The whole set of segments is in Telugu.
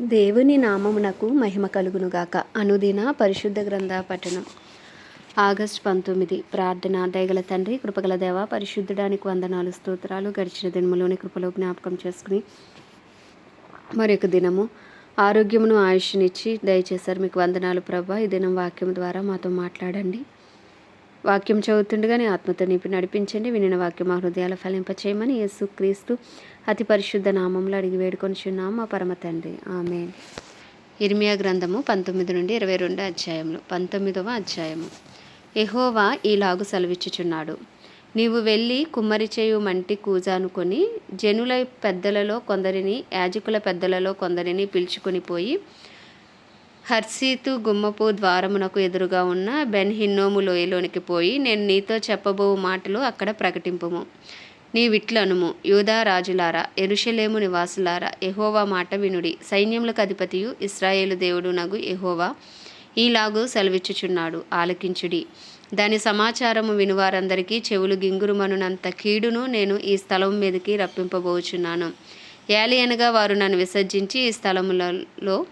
దేవుని నామమునకు మహిమ కలుగునుగాక. అనుదిన పరిశుద్ధ గ్రంథ పఠనం. ఆగస్ట్ పంతొమ్మిది. ప్రార్థన దయగల తండ్రి కృపగల దేవ పరిశుద్ధడానికి వందనాలు స్తోత్రాలు గడిచిన దినములోని కృపలో జ్ఞాపకం చేసుకుని మరొక దినము ఆరోగ్యమును ఆయుష్నిచ్చి దయచేశారు. మీకు వందనాలు ప్రభా. ఈ దినం వాక్యం ద్వారా మాతో మాట్లాడండి. వాక్యం చదువుతుండగానే ఆత్మతో నింపి నడిపించండి. వినిన వాక్యం మా హృదయాల ఫలింపచేయమని యేసుక్రీస్తు అతి పరిశుద్ధ నామంలో అడిగి వేడుకొనిచున్నాం మా పరమ తండ్రి. ఆమె ఇర్మియా గ్రంథము పంతొమ్మిది నుండి ఇరవై రెండు అధ్యాయములు. పంతొమ్మిదవ అధ్యాయము. ఎహోవా ఈలాగు సెలవిచ్చుచున్నాడు. నీవు వెళ్ళి కుమ్మరి చేయు మంటి కూజానుకొని జనుల పెద్దలలో కొందరిని యాజకుల పెద్దలలో కొందరిని పిలుచుకొని పోయి హర్సీతు గుమ్మపు ద్వారమునకు ఎదురుగా ఉన్న బెన్ హిన్నోము లోయలోనికి పోయి నేను నీతో చెప్పబో మాటలు అక్కడ ప్రకటింపుము. నీవిట్లనుము యూదా రాజులారా ఎరుషలేము నివాసులారా ఎహోవా మాట వినుడి. సైన్యములకు అధిపతియు ఇస్రాయేలు దేవుడు నగు ఎహోవా ఈలాగు సెలవిచ్చుచున్నాడు ఆలకించుడి. దాని సమాచారము వినువారందరికీ చెవులు గింగురుమనునంత కీడును నేను ఈ స్థలం మీదకి రప్పింపబోచున్నాను. ఏలియనగా వారు నన్ను విసర్జించి ఈ స్థలములలో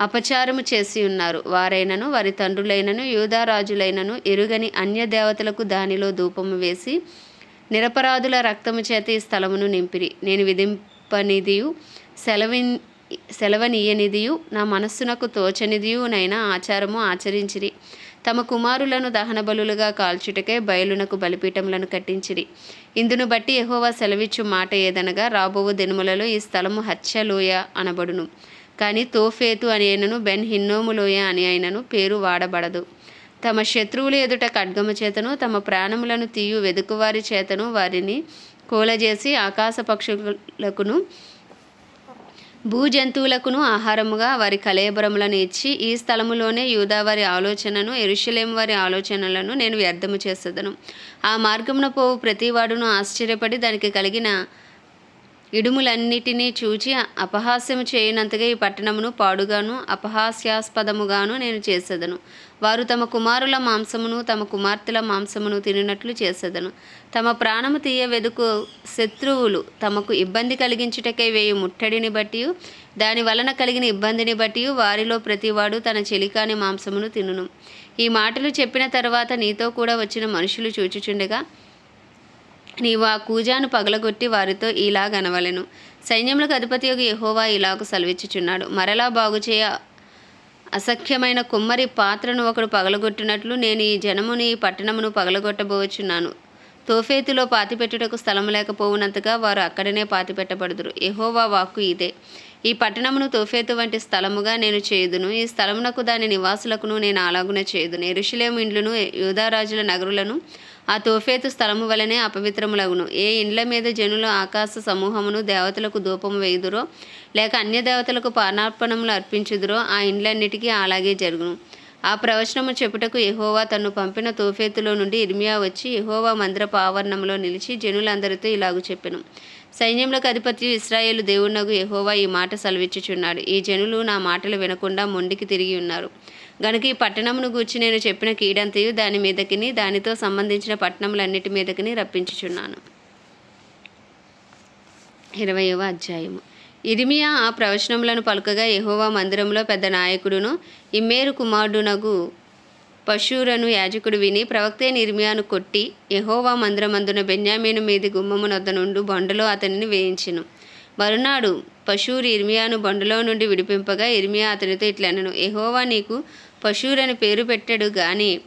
అపచారము చేసి ఉన్నారు. వారైనను వారి తండ్రులైనను యూదారాజులైనను ఎరుగని అన్య దేవతలకు దానిలో ధూపము వేసి నిరపరాధుల రక్తము చేత ఈ స్థలమును నింపిరి. నేను విధింపనిదియు సెలవి సెలవనీయనిదియు నా మనస్సునకు తోచనిదియునైనా ఆచారము ఆచరించిరి. తమ కుమారులను దహన బలులుగా కాల్చుటకే బయలునకు బలిపీఠములను కట్టించిరి. ఇందును బట్టి ఎహోవా సెలవిచ్చు మాట ఏదనగా రాబోవు దినములలో ఈ స్థలము హత్యలోయ అనబడును. కానీ తోఫేతు అని అయినను బెన్ హిన్నోము లోయ అని అయినను పేరు వాడబడదు. తమ శత్రువుల ఎదుట ఖడ్గము చేతను తమ ప్రాణములను తీయు వెదుకువారి చేతను వారిని కూలజేసి ఆకాశ పక్షులకును భూజంతువులకును ఆహారముగా వారి కలేబరములను ఇచ్చి ఈ స్థలములోనే యూదా వారి ఆలోచనను ఎరుషలేం వారి ఆలోచనలను నేను వ్యర్థము చేసేదను. ఆ మార్గమున పోవు ప్రతివాడును ఆశ్చర్యపడి దానికి కలిగిన ఇడుములన్నిటినీ చూచి అపహాస్యము చేయనంతగా ఈ పట్టణమును పాడుగాను అపహాస్యాస్పదముగాను నేను చేసేదను. వారు తమ కుమారుల మాంసమును తమ కుమార్తెల మాంసమును తినినట్లు చేసేదను. తమ ప్రాణము తీయ వెదుకు శత్రువులు తమకు ఇబ్బంది కలిగించుటకై వేయు ముట్టడిని బట్టి దాని వలన కలిగిన ఇబ్బందిని బట్టి వారిలో ప్రతివాడు తన చెలికాని మాంసమును తినును. ఈ మాటలు చెప్పిన తర్వాత నీతో కూడా వచ్చిన మనుషులు చూచుచుండగా నీవు ఆ కూజాను పగలగొట్టి వారితో ఇలాగనవలెను సైన్యములకు అధిపతి యొక్క యహోవా ఇలాగు సెలవిచ్చుచున్నాడు. మరలా బాగుచేయ అసఖ్యమైన కుమ్మరి పాత్రను ఒకడు పగలగొట్టినట్లు నేను ఈ జనముని ఈ పట్టణమును పగలగొట్టబోచున్నాను. తోఫేతులో పాతిపెట్టుటకు స్థలం లేకపోవునంతగా వారు అక్కడనే పాతిపెట్టబడుదురు. ఎహోవా వాక్కు ఇదే. ఈ పట్టణమును తోఫేతు వంటి స్థలముగా నేను చేయుదును. ఈ స్థలమునకు దాని నివాసులకును నేను అలాగున చేయుదును. ఎరుషులేము ఇండ్లను యూదారాజుల నగరులను ఆ తోఫేతు స్థలము వలనే అపవిత్రములగును. ఏ ఇండ్ల మీద జనులు ఆకాశ సమూహమును దేవతలకు ధూపం వేయుదురో లేక అన్య దేవతలకు పానార్పణములు అర్పించుదురో ఆ ఇండ్లన్నిటికీ అలాగే జరుగును. ఆ ప్రవచనము చెప్పుటకు యహోవా తను పంపిన తోఫేతులో నుండి ఇర్మియా వచ్చి యహోవా మందిర ఆవరణంలో నిలిచి జనులందరితో ఇలాగు చెప్పెను. సైన్యములకు అధిపతి ఇస్రాయేలు దేవునగు యహోవా ఈ మాట సెలవిచ్చుచున్నాడు. ఈ జనులు నా మాటలు వినకుండా మొండికి తిరిగి ఉన్నారు. గనుక ఈ పట్టణమును గూర్చి నేను చెప్పిన కీడంతయు దాని మీదకిని దానితో సంబంధించిన పట్టణములన్నిటి మీదకిని రప్పించుచున్నాను. ఇరవయవ అధ్యాయము. ఇరిమియా ఆ ప్రవచనములను పలుకగా యహోవా మందిరంలో పెద్ద నాయకుడును ఇమ్మేరు కుమారుడునగు పశువులను యాజకుడు విని ప్రవక్తే నిర్మియాను కొట్టి యహోవా మందిరమందున బెన్యామీను మీది గుమ్మమునొద్ద నుండి బొండలో అతనిని వేయించెను. మరునాడు పశువురు ఇర్మియాను బండులో నుండి విడిపింపగా ఇర్మియా అతనితో ఇట్లనను ఎహోవా నీకు పశువురని పేరు పెట్టాడు గాని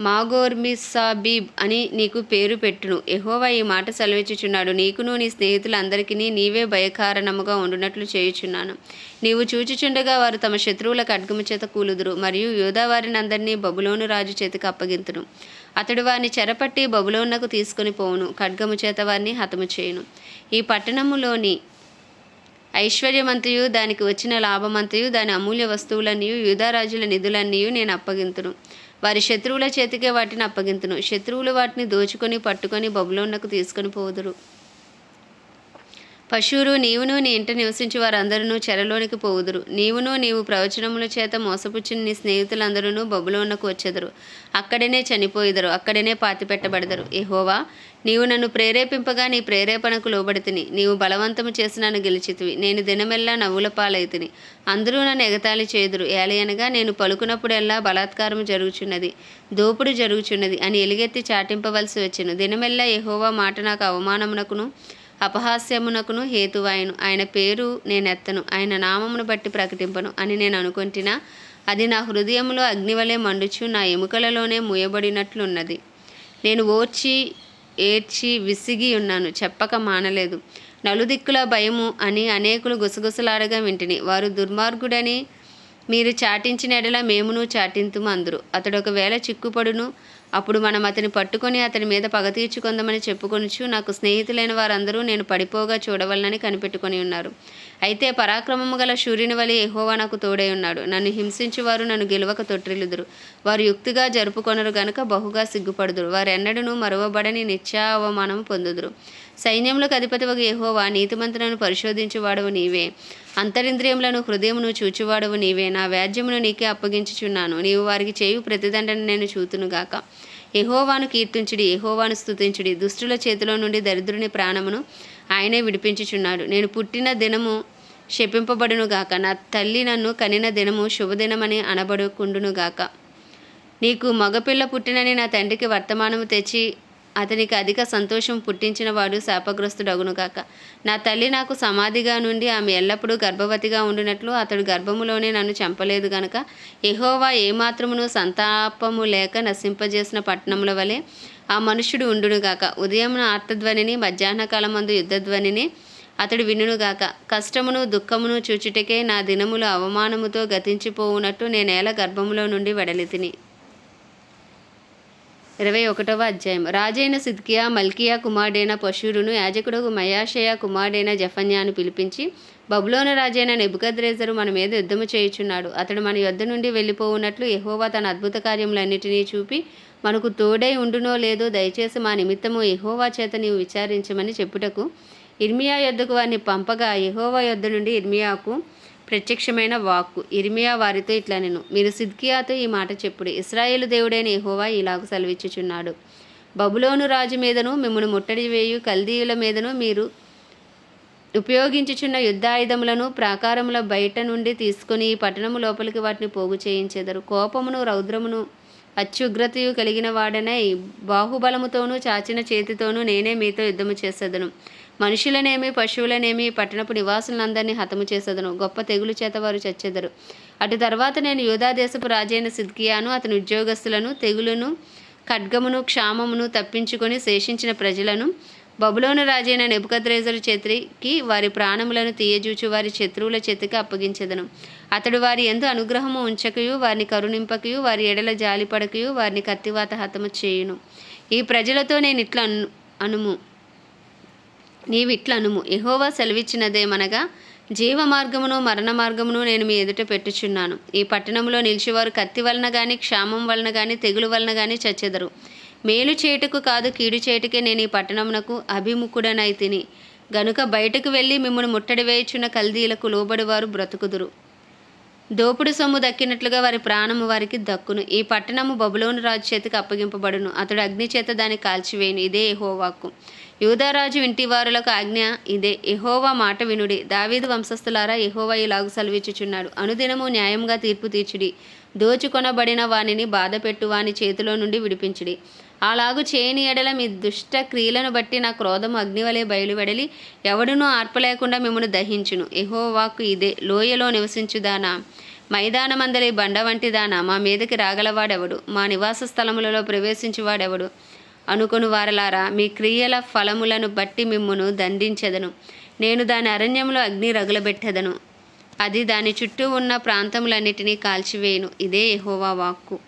మాగోర్మిసాబీబ్ అని నీకు పేరు పెట్టును. ఎహోవా ఈ మాట సెలవిచ్చుచున్నాడు. నీకును నీ స్నేహితులందరికీ నీవే భయకారణముగా ఉండునట్లు చేయుచున్నాను. నీవు చూచుచుండగా వారు తమ శత్రువుల ఖడ్గము చేత కూలుదురు మరియు యోధావారిని అందరినీ బబులోను రాజు చేతికి అప్పగింతును. అతడు వారిని చెరపట్టి బబులోనకు తీసుకుని పోవును. ఖడ్గము చేత వారిని హతము చేయును. ఈ పట్టణములోని ఐశ్వర్యమంతయు దానికి వచ్చిన లాభమంతయు దాని అమూల్య వస్తువులన్నీ యూదారాజుల నిధులన్నీ నేను అప్పగింతును. వారి శత్రువుల చేతికే వాటిని అప్పగింతును. శత్రువులు వాటిని దోచుకొని పట్టుకొని బబులోన్నకు తీసుకొని పోదురు. పశువురు నీవును నీ ఇంట నివసించి వారందరూ చెరలోనికి పోవుదురు. నీవును నీవు ప్రవచనముల చేత మోసపుచ్చిన నీ స్నేహితులందరూ బబులోనకు వచ్చెదరు. అక్కడనే చనిపోయిదరు. అక్కడనే పాతిపెట్టబడదరు. ఎహోవా నీవు నన్ను ప్రేరేపింపగా నీ ప్రేరేపణకు లోబడితిని. నీవు బలవంతము చేసి నన్ను గెలిచితివి. నేను దినమెల్లా నవ్వుల పాలైతిని. అందరూ నన్ను ఎగతాళి చేదురు. ఏలయనగా నేను పలుకునప్పుడెల్లా బలాత్కారం జరుగుచున్నది. దోపుడు జరుగుచున్నది అని ఎలుగెత్తి చాటింపవలసి వచ్చెను. దినమెల్లా ఎహోవా మాట నాకు అవమానమునకును అపహాస్యమునకును హేతువాయను. ఆయన పేరు నేనెత్తను. ఆయన నామమును బట్టి ప్రకటింపను అని నేను అనుకుంటున్నా అది నా హృదయంలో అగ్నివలే మండుచు నా ఎముకలలోనే మూయబడినట్లున్నది నేను ఓర్చి ఏడ్చి విసిగి ఉన్నాను. చెప్పక మానలేదు. నలుదిక్కుల భయము అని అనేకులు గుసగుసలాడగా వింటిని. వారు దుర్మార్గుడని మీరు చాటించిన ఎడల మేమును చాటింతుము అందరు. అతడు ఒకవేళ చిక్కుపడును అప్పుడు మనం అతని పట్టుకొని అతని మీద పగ తీర్చుకుందామని చెప్పుకొనుచు నాకు స్నేహితులైన వారందరూ నేను పడిపోగా చూడవలనని కనిపెట్టుకొని ఉన్నారు. అయితే పరాక్రమము గల సూర్యుని వలె ఎహోవా నాకు తోడై ఉన్నాడు. నన్ను హింసించి వారు నన్ను గెలవక తొట్టిల్లుదురు. వారు యుక్తిగా జరుపుకొనరు గనుక బహుగా సిగ్గుపడుదురు. వారెన్నడను మరువబడని నిత్యా పొందుదురు. సైన్యములకు అధిపతివగు యెహోవా నీతిమంతులను పరిశోధించువాడవు నీవే. అంతరింద్రియములను హృదయమును చూచువాడవు నీవే. నా వ్యాజ్యమును నీకే అప్పగించుచున్నాను. నీవు వారికి చేయు ప్రతిదండన నేను చూతునుగాక ఎహోవాను కీర్తించుడి ఎహోవాను స్తుతించుడి. దుష్టుల చేతిలో నుండి దరిద్రుని ప్రాణమును ఆయనే విడిపించుచున్నాడు. నేను పుట్టిన దినము శపింపబడునుగాక నా తల్లి నన్ను కనిన దినము శుభదినమని అనబడుకుండునుగాక నీకు మగపిల్ల పుట్టినని నా తండ్రికి వర్తమానము తెచ్చి అతనికి అధిక సంతోషం పుట్టించినవాడు శాపగ్రస్తుడగును శాపగ్రస్తుడగునుగాక నా తల్లి నాకు సమాధిగా నుండి ఆమె ఎల్లప్పుడూ గర్భవతిగా ఉండినట్లు అతడు గర్భములోనే నన్ను చంపలేదు గనక ఎహోవా ఏమాత్రమును సంతాపము లేక నశింపజేసిన పట్టణముల వలె ఆ మనుష్యుడు ఉండునుగాక ఉదయమున ఆర్తధ్వనిని మధ్యాహ్న కాలమందు యుద్ధధ్వనిని అతడు వినుగాక కష్టమును దుఃఖమును చూచుటకే నా దినములు అవమానముతో గతించిపోవునట్టు నేనేల గర్భములో నుండి వెడలితిని. ఇరవై ఒకటవ అధ్యాయం. రాజైన సిద్కియా మల్కియా కుమారుడైన పశురును యాజకుడు మయాషయ కుమారుడైన జఫన్యాను పిలిపించి బబులోన రాజైన నెబుకద్రేజరు మన మీద యుద్ధము చేయుచున్నాడు. అతడు మన యుద్ధ నుండి వెళ్ళిపోవునట్లు ఎహోవా తన అద్భుత కార్యములన్నిటినీ చూపి మనకు తోడై ఉండునో లేదో దయచేసి మా నిమిత్తము ఎహోవా చేత నీవు విచారించమని చెప్పుటకు ఇర్మియా యొద్దకు వారిని పంపగా ఎహోవా యొద్ద నుండి ఇర్మియాకు ప్రత్యక్షమైన వాక్కు. ఇర్మియా వారితో ఇట్లా నేను మీరు సిద్కియాతో ఈ మాట చెప్పుడు. ఇస్రాయేలు దేవుడైన ఎహోవా ఇలాగ సెలవిచ్చుచున్నాడు. బబులోను రాజు మీదను మిమ్మల్ని ముట్టడి వేయు. కల్దీయుల మీదను మీరు ఉపయోగించుచున్న యుద్ధాయుధములను ప్రాకారముల బయట నుండి తీసుకొని ఈ పట్టణము లోపలికి వాటిని పోగు చేయించెదరు. కోపమును రౌద్రమును అత్యుగ్రతయు కలిగిన వాడనై బాహుబలముతోనూ చాచిన చేతితోనూ నేనే మీతో యుద్ధము చేసేదను. మనుషులనేమి పశువులనేమి పట్టణపు నివాసులందరినీ హతము చేసేదను. గొప్ప తెగులు చేత వారు చచ్చెదరు. అటు తర్వాత నేను యూదా దేశపు రాజైన సిద్కియాను అతని ఉద్యోగస్తులను తెగులును ఖడ్గమును క్షామమును తప్పించుకొని శేషించిన ప్రజలను బబులోను రాజైన నెబుకద్రేజరు చేతికి వారి ప్రాణములను తీయజూచు వారి శత్రువుల చేతికి అప్పగించెదను. అతడు వారి ఎందు అనుగ్రహము ఉంచకయు వారిని కరుణింపకయు వారి ఎడల జాలిపడకయు వారిని కత్తివాత హతము చేయును. ఈ ప్రజలతో నేను ఇట్లా అను అనుము. నీవిట్ల అనుము ఎహోవా సెలవిచ్చినదేమనగా జీవ మార్గమును మరణ మార్గమును నేను మీ ఎదుట పెట్టుచున్నాను. ఈ పట్టణంలో నిలిచివారు కత్తి వలన కానీ క్షామం వలన కానీ తెగులు వలన కానీ చచ్చెదరు. మేలు చేయుటకు కాదు కీడు చేయుటకే నేను ఈ పట్టణమునకు అభిముఖుడనై తిని గనుక బయటకు వెళ్ళి మిమ్మల్ని ముట్టడి వేయుచున్న కల్దీలకు లోబడివారు బ్రతుకుదురు. దోపుడు సొమ్ము దక్కినట్లుగా వారి ప్రాణము వారికి దక్కును. ఈ పట్టణము బబులోను రాజు చేతికి అప్పగింపబడును. అతడు అగ్ని చేత దాన్ని కాల్చివేయును. ఇదే హోవాకు యూదారాజు ఇంటివారులకు ఆజ్ఞ ఇదే. ఎహోవా మాట వినుడి. దావీదు వంశస్థులారా ఎహోవా ఇలాగు సెలవిచ్చుచున్నాడు. అనుదినము న్యాయంగా తీర్పు తీర్చుడి. దోచుకొనబడిన వానిని బాధపెట్టు వాని చేతిలో నుండి విడిపించుడి. అలాగు చేయని ఎడల మీ దుష్ట క్రియలను బట్టి నా క్రోధం అగ్నివలే బయలువెడలి ఎవడునూ ఆర్పలేకుండా మిమ్మల్ని దహించును. ఎహోవాకు ఇదే. లోయలో నివసించుదానా? మైదానమందలి బండ వంటిదానా? మా మీదకి రాగలవాడెవడు? మా నివాస స్థలములలో ప్రవేశించువాడెవడు? అనుకుని వారలారా మీ క్రియల ఫలములను బట్టి మిమ్మును దండించెదను. నేను దాని అరణ్యంలో అగ్ని రగులబెట్టెదను. అది దాని చుట్టూ ఉన్న ప్రాంతములన్నిటినీ కాల్చివేయును. ఇదే ఎహోవా వాక్కు.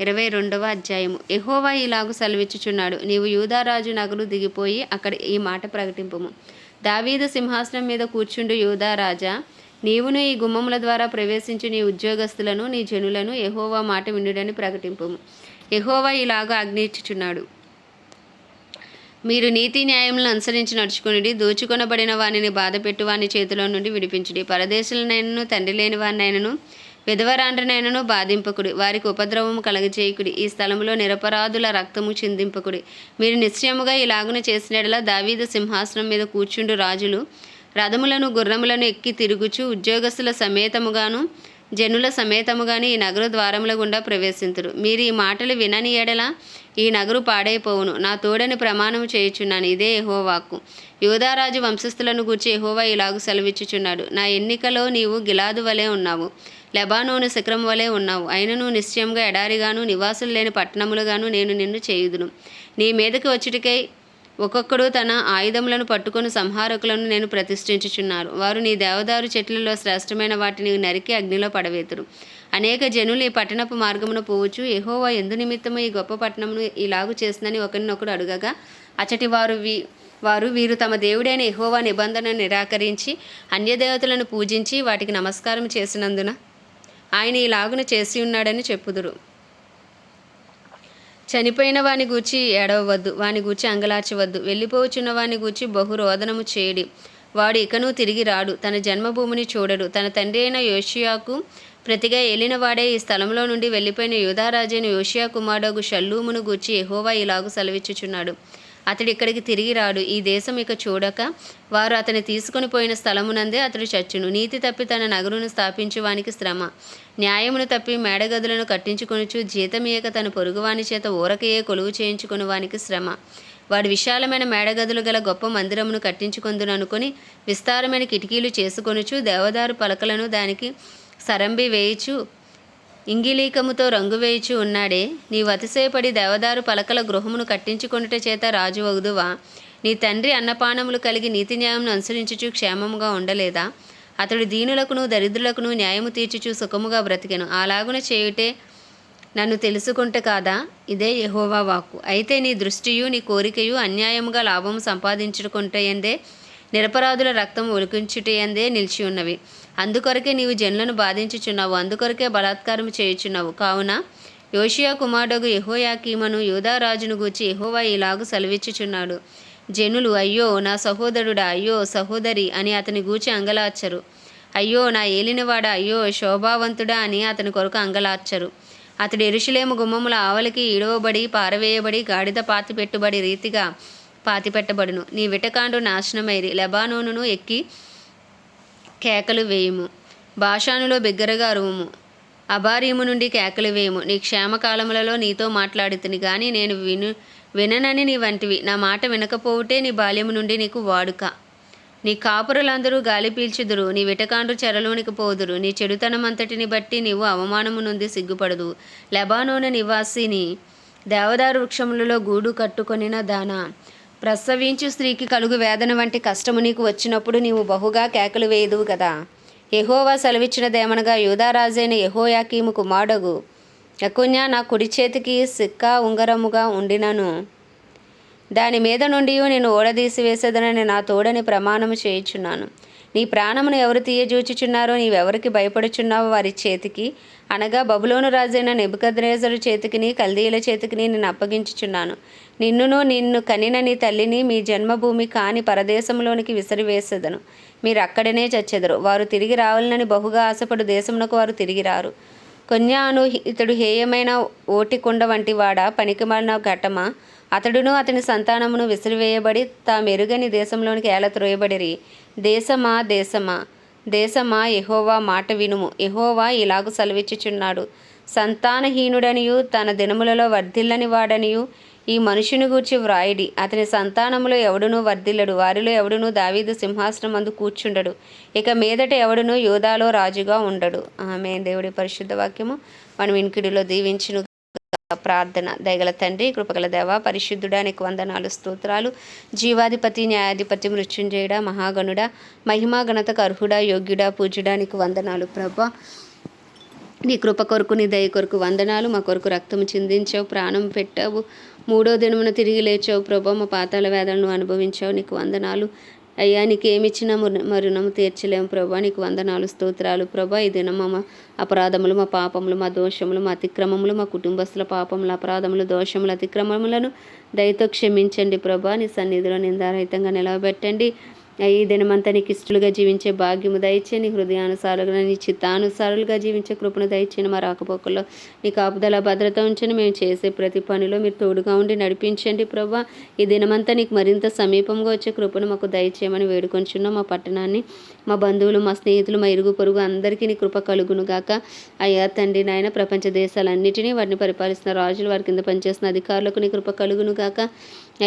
ఇరవై రెండవ అధ్యాయము. ఎహోవా ఇలాగు సెలవిచ్చుచున్నాడు. నీవు యూదారాజు నగరు దిగిపోయి అక్కడ ఈ మాట ప్రకటింపుము. దావీదు సింహాసనం మీద కూర్చుండు యూదారాజా నీవును ఈ గుమ్మముల ద్వారా ప్రవేశించు నీ ఉద్యోగస్తులను నీ జనులను ఎహోవా మాట వినుడని ప్రకటింపము. ఎహోవా ఇలాగ ఆజ్ఞయించుచున్నాడు మీరు నీతి న్యాయములను అనుసరించి నడుచుకుని దోచుకొనబడిన వానిని బాధపెట్టు వాని చేతిలో నుండి విడిపించుడి. పరదేశులనైనను తండ్రి లేని వారినైనను విధవరాండ్రనైనను బాధింపకుడి. వారికి ఉపద్రవము కలగజేయకుడి. ఈ స్థలంలో నిరపరాధుల రక్తము చిందింపకుడి. మీరు నిశ్చయముగా ఇలాగున చేసినట్లా దావీదు సింహాసనం మీద కూర్చుండు రాజులు రథములను గుర్రములను ఎక్కి తిరుగుచు ఉద్యోగస్తుల సమేతముగాను జనుల సమేతముగాను ఈ నగర ద్వారముల గుండా ప్రవేశింతురు. మీరు ఈ మాటలు వినని ఎడల ఈ నగరు పాడైపోవును. నా తోడని ప్రమాణం చేయుచున్నాను. ఇదే యహోవాకు. యోధారాజు వంశస్థులను గూర్చి ఎహోవా ఇలాగు సెలవిచ్చుచున్నాడు. నా ఎన్నికలో నీవు గిలాదు వలె ఉన్నావు. లెబానోను శిఖరం వలె ఉన్నావు. అయినను నిశ్చయంగా ఎడారిగాను నివాసులు లేని పట్టణములుగాను నేను నిన్ను చేయుదును. నీ మీదకి వచ్చుటికై ఒక్కొక్కడు తన ఆయుధములను పట్టుకొని సంహారకులను నేను ప్రతిష్ఠించుచున్నారు వారు నీ దేవదారు చెట్లలో శ్రేష్టమైన వాటిని నరికి అగ్నిలో పడవేతురు. అనేక జనులు ఈ పట్టణపు మార్గమున పోవచ్చు. ఎహోవా ఎందు నిమిత్తము ఈ గొప్ప పట్టణమును ఇలాగు చేసిందని ఒకరినొకడు అడుగగా అచటి వారు వీ వారు వీరు తమ దేవుడైన ఎహోవా నిబంధనను నిరాకరించి అన్యదేవతలను పూజించి వాటికి నమస్కారం చేసినందున ఆయన ఇలాగున చేసి ఉన్నాడని చెప్పుదురు. చనిపోయిన వాని గూర్చి ఏడవద్దు వాని గూర్చి అంగలార్చవద్దు. వెళ్ళిపోవచ్చున్న వాని గూర్చి బహురోదనము చేయడి. వాడు ఇకను తిరిగి రాడు తన జన్మభూమిని చూడడు. తన తండ్రి అయిన యోషియాకు ప్రతిగా ఏలినవాడే ఈ స్థలంలో నుండి వెళ్ళిపోయిన యూదారాజైన యోషియా కుమారుడు షల్లూమును గూర్చి ఎహోవా ఇలాగు సెలవిచ్చుచున్నాడు. అతడు ఇక్కడికి తిరిగి రాడు. ఈ దేశం ఇక చూడక వారు అతని తీసుకొని పోయిన స్థలమునందే అతడు చచ్చును. నీతి తప్పి తన నగరును స్థాపించు వానికి శ్రమ. న్యాయమును తప్పి మేడగదులను కట్టించుకొనుచు జీతమీయక తన పొరుగువాని చేత ఊరకయే కొలువు చేయించుకుని వానికి శ్రమ. వాడు విశాలమైన మేడగదులు గల గొప్ప మందిరమును కట్టించుకొందును అనుకొని విస్తారమైన కిటికీలు చేసుకొనుచు దేవదారు పలకలను దానికి సరంబి వేయిచు ఇంగిలీకముతో రంగు వేయిచు ఉన్నాడే. నీవు అతిశయపడి దేవదారు పలకల గృహమును కట్టించుకొనుట చేత రాజు వగుదువా? నీ తండ్రి అన్నపానములు కలిగి నీతి న్యాయమును అనుసరించుచు క్షేమముగా ఉండలేదా? అతడు దీనులకును దరిద్రులకును న్యాయము తీర్చుచు సుఖముగా బ్రతికెను. అలాగున చేయుటే నన్ను తెలుసుకుంటే కాదా? ఇదే యహోవా వాక్కు. అయితే నీ దృష్టియు నీ కోరికయు అన్యాయముగా లాభము సంపాదించుకుంటయందే నిరపరాధుల రక్తం ఒలికించుటయందే నిలిచి ఉన్నవి అందుకొరకే నీవు జనులను బాధించుచున్నావు. అందుకొరకే బలాత్కారం చేయుచున్నావు. కావున యోషియా కుమారుడు యెహోయాకీమను యూదారాజును గూర్చి యెహోవా ఇలాగు సెలవిచ్చుచున్నాడు. జనులు అయ్యో నా సహోదరుడా అయ్యో సహోదరి అని అతని గూర్చి అంగలార్చరు. అయ్యో నా ఏలినవాడా అయ్యో శోభావంతుడా అని అతని కొరకు అంగలార్చరు. అతడు ఎరుషులేము గుమ్మముల ఆవలికి ఇడవబడి పారవేయబడి గాడిద పాతి పెట్టుబడి రీతిగా పాతిపెట్టబడును. నీ విటకాండు నాశనమైరి. లెబానోనును ఎక్కి కేకలు వేయుము. భాషానులో బిగ్గరగా అరువుము. అబారీము నుండి కేకలు వేయము. నీ క్షేమకాలములలో నీతో మాట్లాడుతుని. కానీ నేను విను విననని నీ వంటివి. నా మాట వినకపోవుటే నీ బాల్యము నుండి నీకు వాడుక. నీ కాపురులందరూ గాలి పీల్చుదురు. నీ విటకాండ్రు చెరలోనికి పోదురు. నీ చెడుతనం అంతటిని బట్టి నీవు అవమానము నుండి సిగ్గుపడదు. లెబానోన నివాసిని దేవదారు వృక్షములలో గూడు కట్టుకొనిన దాన. ప్రసవించు స్త్రీకి కలుగు వేదన వంటి కష్టము నీకు వచ్చినప్పుడు నీవు బహుగా కేకలు వేయదువు కదా. యహోవా సెలవిచ్చినదేమనగా యూదారాజైన యహోయాకీము కుమారుడగు యకున్యా నా కుడి చేతికి సిక్కా ఉంగరముగా ఉండినను. దాని మీద నుండి నేను ఓడదీసి వేసేదనని నా తోడని ప్రమాణము చేయుచున్నాను. నీ ప్రాణమును ఎవరు తీయజూచుచున్నారో నీవెవరికి భయపడుచున్నావో వారి చేతికి అనగా బబులోను రాజైన నెబుకద్రేజరు చేతికిని కల్దీల చేతికిని నేను అప్పగించుచున్నాను. నిన్నును నిన్ను కనిన నీ తల్లిని మీ జన్మభూమి కాని పరదేశంలోనికి విసిరివేసేదను. మీరు అక్కడనే చచ్చెదరు. వారు తిరిగి రావాలని బహుగా ఆశపడు దేశమునకు వారు తిరిగి రారు. కొన్యాను ఇతడు హేయమైన ఓటికుండ వంటి వాడ పనికిమాలిన ఘటమా? అతడును అతని సంతానమును విసిరివేయబడి తామెరుగని దేశంలోనికి ఏల త్రోయబడిరి? దేశమా దేశమా? దేశమా ఎహోవా మాట వినుము. ఎహోవా ఇలాగు సెలవిచ్చుచున్నాడు. సంతానహీనుడనియు తన దినములలో వర్ధిల్లని వాడనియు ఈ మనుషుని గూర్చి వ్రాయిడి. అతని సంతానములో ఎవడునూ వర్ధిల్లడు. వారిలో ఎవడునూ దావీదు సింహాసనం అందు కూర్చుండడు. ఇక మీదట ఎవడునూ యోధాలో రాజుగా ఉండడు. ఆమె దేవుడి పరిశుద్ధ వాక్యము. మనం వినికిడిలో దీవించును ప్రార్థన దయగల తండ్రి కృపగల దేవ పరిశుద్ధుడా నీకు వందనాలు స్తోత్రాలు. జీవాధిపతి న్యాయాధిపతి మృత్యుంజయుడ మహాగణుడ మహిమా గణతకు అర్హుడా యోగ్యుడా పూజ్యుడా నీకు వందనాలు ప్రభ. నీ కృప కొరకు నీ దయ కొరకు వందనాలు. మా కొరకు రక్తము చిందించావు ప్రాణం పెట్టావు. మూడో దినమున తిరిగి లేచావు ప్రభా. మా పాతాల వేదనను అనుభవించావు. నీకు వందనాలు. అయ్యా నీకేమిచ్చినా మరుణము తీర్చలేము ప్రభా. నీకు వందనాలు స్తోత్రాలు ప్రభా. ఈ దినం మా అపరాధములు మా పాపములు మా దోషములు మా అతిక్రమములు మా కుటుంబస్తుల పాపములు అపరాధములు దోషములు అతిక్రమములను దయతో క్షమించండి ప్రభా. నీ సన్నిధిలో నిందారహితంగా నిలవబెట్టండి. ఈ దినమంతా నీకు ఇష్టలుగా జీవించే భాగ్యము దయచేని హృదయానుసారులుగా నీ చిత్తానుసారులుగా జీవించే కృపను దయచేయని మా రాకపోకల్లో. నీ కాపుదల భద్రత ఉంచని మేము చేసే ప్రతి పనిలో మీరు తోడుగా ఉండి నడిపించండి ప్రభా ఈ దినమంతా నీకు మరింత సమీపంగా వచ్చే కృపను మాకు దయచేయమని వేడుకొంచున్నాం మా పట్టణాన్ని. మా బంధువులు మా స్నేహితులు మా ఇరుగు పొరుగు అందరికీ నీ కృప కలుగునుగాక అయ్యా తండ్రి నాయన ప్రపంచ దేశాలన్నిటినీ వాటిని పరిపాలిస్తున్న రాజులు వారి కింద పనిచేస్తున్న అధికారులకు నీ కృప కలుగునుగాక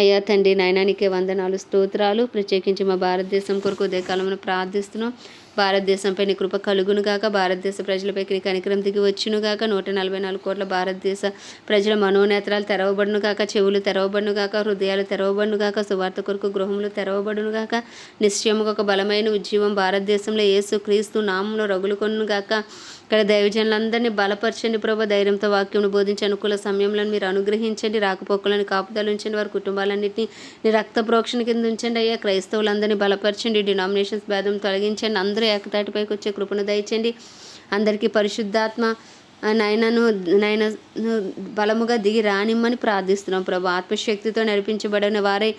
అయ్యా తండ్రి నాయనానికే వందనాలు స్తోత్రాలు. ప్రత్యేకించి మా భారతదేశం కొరకు ఉదయకాలంలో ప్రార్థిస్తున్నాం. భారతదేశంపై నీ కృప కలుగునుగాక. భారతదేశ ప్రజలపైకి నీ కనికరం దిగి వచ్చునుగాక. నూట నలభై నాలుగు కోట్ల భారతదేశ ప్రజల మనోనేత్రాలు తెరవబడునుగాక. చెవులు తెరవబడునుగాక. హృదయాలు తెరవబడునుగాక. సువార్త కొరకు గృహములు తెరవబడునుగాక. నిశ్చయముగా ఒక బలమైన ఉద్యమం భారతదేశంలో యేసు క్రీస్తు నామంలో రగులుకొను గాక ఇక్కడ దైవజనులందరినీ బలపరచండి ప్రభా. ధైర్యంతో వాక్యం బోధించి అనుకూల సమయంలో మీరు అనుగ్రహించండి. రాకపోకలను కాపుదల ఉంచండి. వారి కుటుంబాలన్నింటినీ నీ రక్త ప్రోక్షణ కింద ఉంచండి అయ్యా. క్రైస్తవులందరినీ బలపరచండి. డినామినేషన్స్ భేదం తొలగించండి. అందరూ ఏకతాటిపైకి వచ్చే కృపను దయచండి. అందరికీ పరిశుద్ధాత్మ నయనను నయనను బలముగా దిగి రానిమ్మని ప్రార్థిస్తున్నాం ప్రభు. ఆత్మశక్తితో నడిపించబడిన వారే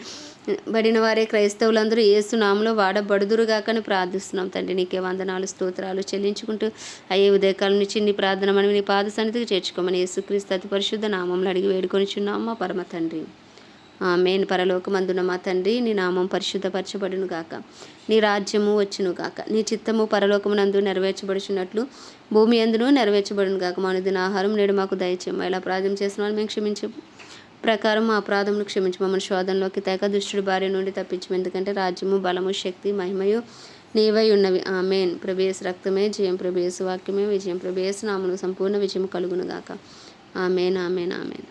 బడిన వారే క్రైస్తవులందరూ ఏసునామంలో వాడబడుదురుగాకని ప్రార్థిస్తున్నాం. తండ్రి నీకే వందనాలు స్తోత్రాలు చెల్లించుకుంటూ అయ్యే ఉదయకాలం నుంచి నీ ప్రార్థన మనం నీ పాద సన్నిధికి చేర్చుకోమని యేసుక్రీస్తు అతి పరిశుద్ధ నామంలో అడిగి వేడుకొని చున్నాం మా పరమ తండ్రి. మేన్ పరలోకమందున మా తండ్రి నీ నామం పరిశుద్ధపరచబడును గాక. నీ రాజ్యము వచ్చును గాక. నీ చిత్తము పరలోకమునందు నెరవేర్చబడుచున్నట్లు భూమి అందును నెరవేర్చబడును గాక. దిన ఆహారం నేడు మాకు దయచేయము ఇలా ప్రార్థన చేసిన వాళ్ళు మేము క్షమించు ప్రకారం మా అపరాధమును క్షమించి మమ్మల్ని శోధనలోకి తెగ దుష్టుడి భార్య నుండి తప్పించము ఎందుకంటే రాజ్యము బలము శక్తి మహిమయు నీవై ఉన్నవి. ఆమెన్. ప్రభేస్ రక్తమే జయం ప్రభేసు వాక్యమే విజయం ప్రభేసు నామను సంపూర్ణ విజయం కలుగునుగాక ఆమెన్ ఆమెన్ ఆమెన్.